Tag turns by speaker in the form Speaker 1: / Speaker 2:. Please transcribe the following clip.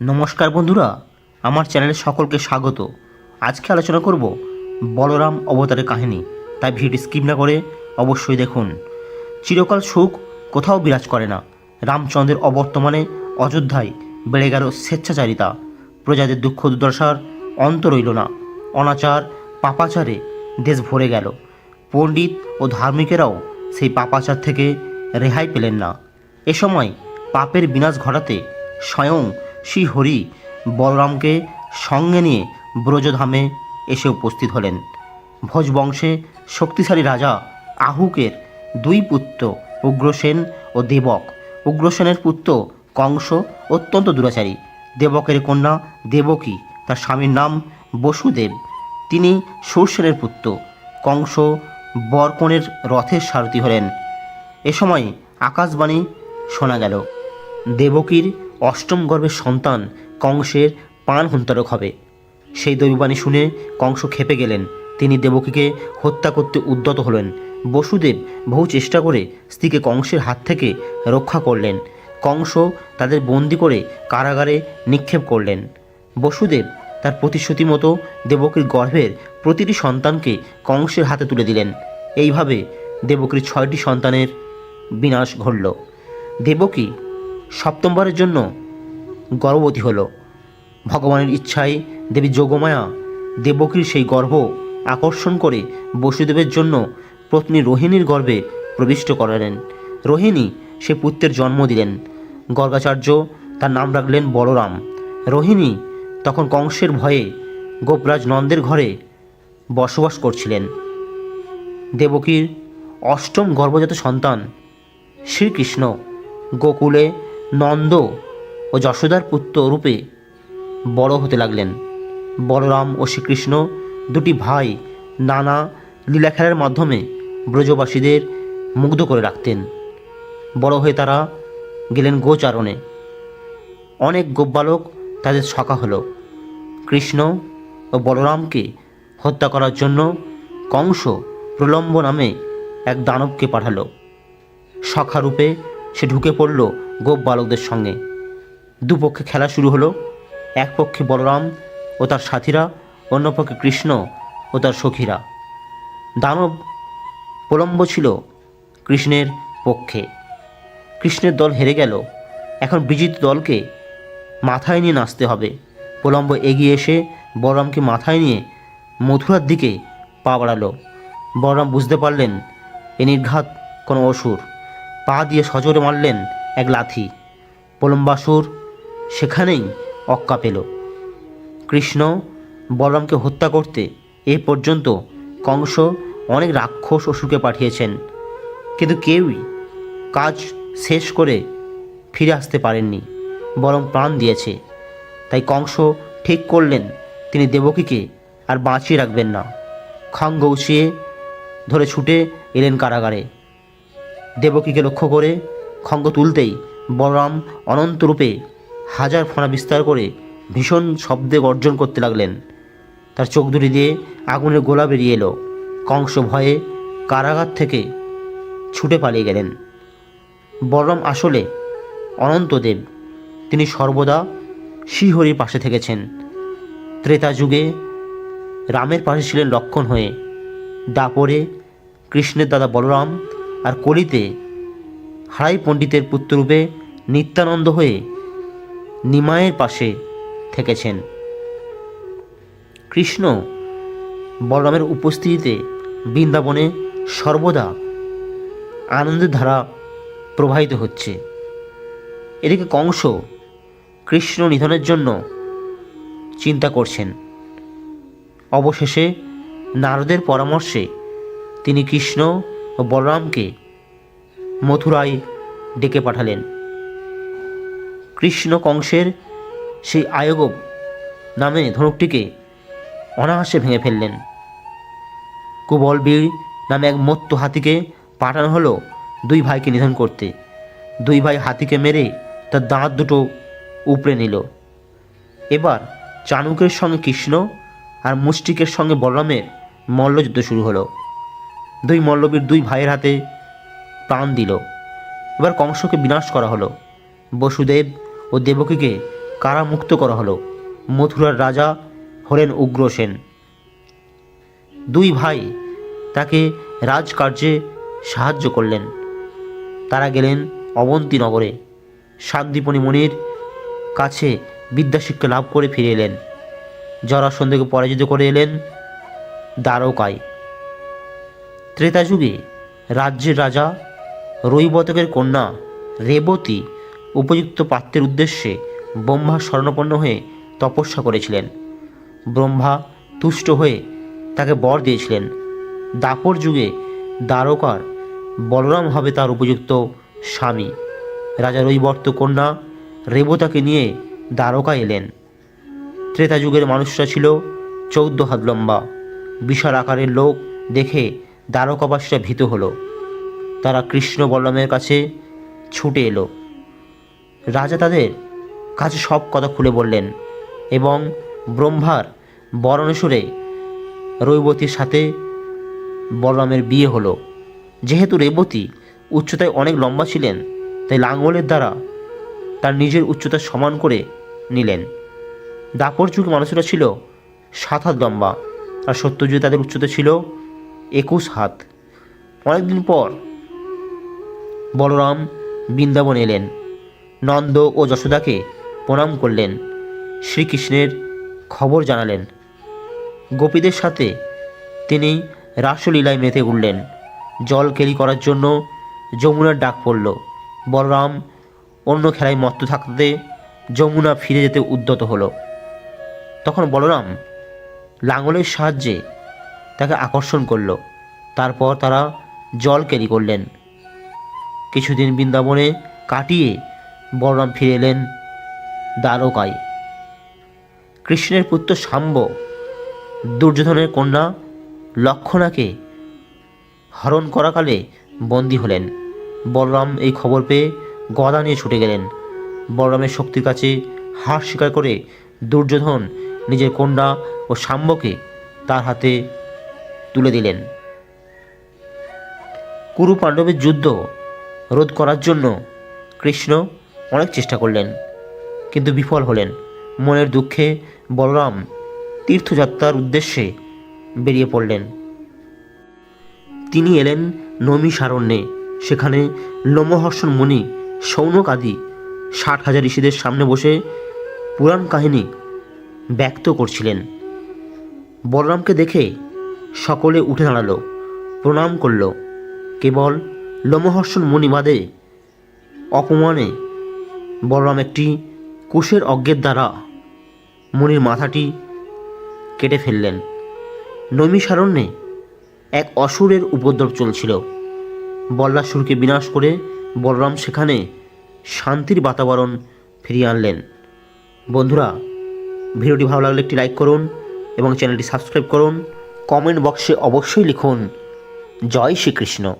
Speaker 1: নমস্কার বন্ধুরা, আমার চ্যানেলে সকলকে স্বাগত। আজকে আলোচনা করব বলরাম অবতারের কাহিনী, তাই ভিডিওটি স্কিপ না করে অবশ্যই দেখুন। চিরকাল সুখ কোথাও বিরাজ করে না। রামচন্দ্রের অবর্তমানে অযোধ্যায় বেড়ে গেল স্বেচ্ছাচারিতা। প্রজাদের দুঃখ দুর্দশার অন্ত রইল না। অনাচার পাপাচারে দেশ ভরে গেল। পণ্ডিত ও ধার্মিকেরাও সেই পাপাচার থেকে রেহাই পেলেন না। এ সময় পাপের বিনাশ ঘটাতে স্বয়ং শ্রী হরি বলরামকে সঙ্গে নিয়ে ব্রজধামে এসে উপস্থিত হলেন। ভোজ বংশে শক্তিশালী রাজা আহুকের দুই পুত্র, উগ্রসেন ও দেবক। উগ্রসেনের পুত্র কংস অত্যন্ত দুরাচারী। দেবকের কন্যা দেবকী, তার স্বামীর নাম বসুদেব। তিনি সুরসেনের পুত্র। কংস বরকনের রথের সারথি হলেন। এ সময় আকাশবাণী শোনা গেল। দেবকীর অষ্টম গর্ভের সন্তান কংসের পান হন্তারক হবে। সেই দৈববাণী শুনে কংস খেপে গেলেন। তিনি দেবকীকে হত্যা করতে উদ্যত হলেন। বসুদেব বহু চেষ্টা করে স্ত্রীকে কংসের হাত থেকে রক্ষা করলেন। কংস তাদের বন্দি করে কারাগারে নিক্ষেপ করলেন। বসুদেব তার প্রতিশ্রুতি মতো দেবকীর গর্ভের প্রতিটি সন্তানকে কংসের হাতে তুলে দিলেন। এইভাবে দেবকীর ছয়টি সন্তানের বিনাশ ঘটল। দেবকী সপ্তমবারের জন্য গর্ভবতী হল। ভগবানের ইচ্ছায় দেবী যোগমায়া দেবকীর সেই গর্ভ আকর্ষণ করে বসুদেবের জন্য পত্নী রোহিণীর গর্ভে প্রবিষ্ট করালেন। রোহিণী সে পুত্রের জন্ম দিলেন। গর্গাচার্য তার নাম রাখলেন বলরাম। রোহিণী তখন কংসের ভয়ে গোপরাজ নন্দের ঘরে বসবাস করছিলেন। দেবকীর অষ্টম গর্ভজাত সন্তান শ্রীকৃষ্ণ। গোকুলে নন্দ ও যশোদার পুত্র রূপে বড় হতে লাগলেন। বলরাম ও শ্রীকৃষ্ণ দুটি ভাই নানা লীলা খেলার মাধ্যমে ব্রজবাসীদের মুগ্ধ করে রাখতেন। বড় হয়ে তারা গেলেন গোচারণে। অনেক গোপবালক তাদের সখা হলো। কৃষ্ণ ও বলরামকে হত্যা করার জন্য কংস প্রলম্ব নামে এক দানবকে পাঠালো। সখারূপে সে ঢুকে পড়ল গোপ বালকদের সঙ্গে। দুপক্ষে খেলা শুরু হলো। এক পক্ষে বলরাম ও তার সাথীরা অন্য পক্ষে কৃষ্ণ ও তার সখীরা। দানব প্রলম্ব ছিল কৃষ্ণের পক্ষে। কৃষ্ণের দল হেরে গেল। এখন বিজিত দলকে মাথায় নিয়ে নাচতে হবে। প্রলম্ব এগিয়ে এসে বলরামকে মাথায় নিয়ে মথুরার দিকে পা বাড়ালো। বলরাম বুঝতে পারলেন, এ নির্ঘাত কোনো অসুর। পা দিয়ে সজোরে মারলেন এক লাথি। প্রলম্বাসুর সেখানেই অক্কা পেল। কৃষ্ণ বলরামকে হত্যা করতে এ পর্যন্ত কংস অনেক রাক্ষস অসুরকে পাঠিয়েছেন। কিন্তু কেউই কাজ শেষ করে ফিরে আসতে পারেননি। বরং প্রাণ দিয়েছে। তাই কংস ঠিক করলেন তিনি দেবকীকে আর বাঁচিয়ে রাখবেন না। খাং গৌছিয়ে ধরে ছুটে এলেন কারাগারে। দেবকীকে লক্ষ্য করে খঙ্গ তুলতেই বলরাম অনন্তরূপে হাজার ফোঁড়া বিস্তার করে ভীষণ শব্দে গর্জন করতে লাগলেন। তার চোখ দুটি দিয়ে আগুনের গোলা বেরিয়ে এলো। কংস ভয়ে কারাগার থেকে ছুটে পালিয়ে গেলেন। বলরাম আসলে অনন্তদেব। তিনি সর্বদা শ্রীহরির পাশে থেকেছেন। ত্রেতা যুগে রামের পাশে ছিলেন লক্ষণ হয়ে। দাপরে কৃষ্ণের দাদা বলরাম আর কলিতে হারাই পণ্ডিতের পুত্ররূপে নিত্যানন্দ হয়ে নিমায়ের পাশে থেকেছেন। কৃষ্ণ বলরামের উপস্থিতিতে বৃন্দাবনে সর্বদা আনন্দের ধারা প্রবাহিত হচ্ছে। এদিকে কংস কৃষ্ণ নিধনের জন্য চিন্তা করছেন। অবশেষে নারদের পরামর্শে তিনি কৃষ্ণ ও বলরামকে মথুরায় ডেকে পাঠালেন। কৃষ্ণ কংসের সেই আয়োগব নামে ধনুকটিকে অনায়াসে ভেঙে ফেললেন। কুবলবীর নামে এক মত্ত হাতিকে পাঠানো হলো দুই ভাইকে নিধন করতে। দুই ভাই হাতিকে মেরে তার দাঁত দুটো উপড়ে নিল। এবার চাণুকের সঙ্গে কৃষ্ণ আর মুষ্টিকের সঙ্গে বলরামের মল্লযুদ্ধ শুরু হলো। দুই মল্লবীর দুই ভাইয়ের হাতে প্রাণ দিল। এবার কংসকে বিনাশ করা হলো। বসুদেব ও দেবকীকে কারামুক্ত করা হলো। মথুরার রাজা হলেন উগ্রসেন দুই ভাই তাকে রাজকার্যে সাহায্য করলেন। তারা গেলেন অবন্তী নগরে। শাকদীপনী মণির কাছে বিদ্যাশিক্ষা লাভ করে ফিরে এলেন। জরাসন্ধকে পরাজিত করে এলেন দ্বারকায়। ত্রেতা যুগে রাজ্যের রাজা, রৈবতকের কন্যা, রেবতী উপযুক্ত পাত্রের উদ্দেশ্যে ব্রহ্মা স্বর্ণপন্ন হয়ে তপস্যা করেছিলেন। ব্রহ্মা তুষ্ট হয়ে তাকে বর দিয়েছিলেন। দাপর যুগে দ্বারকার বলরাম হবে তার উপযুক্ত স্বামী। রাজা রৈবর্ত কন্যা রেবতাকে নিয়ে দ্বারকা এলেন। ত্রেতা যুগের মানুষরা ছিল চৌদ্দ হাত লম্বা। বিশাল আকারের লোক দেখে দ্বারকাবাসীরা ভীত হলো। তারা কৃষ্ণ বলরামের কাছে ছুটে এলো। রাজা তাদের কাছে সব কথা খুলে বললেন এবং ব্রহ্মার বরণেশ্বরে রৈবতীর সাথে বলরামের বিয়ে হলো। যেহেতু রেবতী উচ্চতায় অনেক লম্বা ছিলেন, তাই লাঙ্গলের দ্বারা তার নিজের উচ্চতা সমান করে নিলেন। দাপর যুগ মানুষেরা ছিল সাত হাত লম্বা আর সত্যযুগে তাদের উচ্চতা ছিল একুশ হাত। অনেকদিন পর বলরাম বৃন্দাবন এলেন। নন্দ ও যশোদাকে প্রণাম করলেন। শ্রীকৃষ্ণের খবর জানালেন। গোপীদের সাথে তিনি রাসলীলায় মেতে উঠলেন। জল কেলি করার জন্য যমুনার ডাক পড়ল। বলরাম অন্য খেলায় মত্ত থাকতে যমুনা ফিরে যেতে উদ্যত হলো। তখন বলরাম লাঙলের সাহায্যে তাকে আকর্ষণ করল। তারপর তারা জল ক্যারি করলেন। কিছুদিন বৃন্দাবনে কাটিয়ে বলরাম ফিরে এলেন দ্বারকায়। কৃষ্ণের পুত্র শাম্ব, দুর্যোধনের কন্যা লক্ষণাকে হরণ করাকালে বন্দী হলেন। বলরাম এই খবর পেয়ে গদা নিয়ে ছুটে গেলেন। বলরামের শক্তির কাছে হার স্বীকার করে দুর্যোধন নিজের কন্যা ও শাম্বকে তার হাতে তুলে দিলেন। কুরু পাণ্ডবের যুদ্ধ রোধ করার জন্য কৃষ্ণ অনেক চেষ্টা করলেন, কিন্তু বিফল হলেন। মনের দুঃখে বলরাম তীর্থযাত্রার উদ্দেশ্যে বেরিয়ে পড়লেন। তিনি এলেন নমি সারণ্যে। সেখানে লোমহর্ষণ মুনি, সৌনক আদি ষাট হাজার ঋষিদের সামনে বসে পুরাণ কাহিনী ব্যক্ত করছিলেন। বলরামকে দেখে সকলে উঠে দাঁড়াল, প্রণাম করল। কেবল লোমহর্ষণ মুনি বাদে অপমানে বলরাম একটি কুশের অজ্ঞের দ্বারা মুনির মাথাটি কেটে ফেললেন। নৈমিসারণ্যে এক অসুরের উপদ্রব চলছিল। বল্লাসুরকে বিনাশ করে বলরাম সেখানে শান্তির বাতাবরণ ফিরিয়ে আনলেন। বন্ধুরা, ভিডিওটি ভালো লাগলে একটি লাইক করুন এবং চ্যানেলটি সাবস্ক্রাইব করুন। কমেন্ট বক্সে অবশ্যই লিখুন। জয় শ্রীকৃষ্ণ।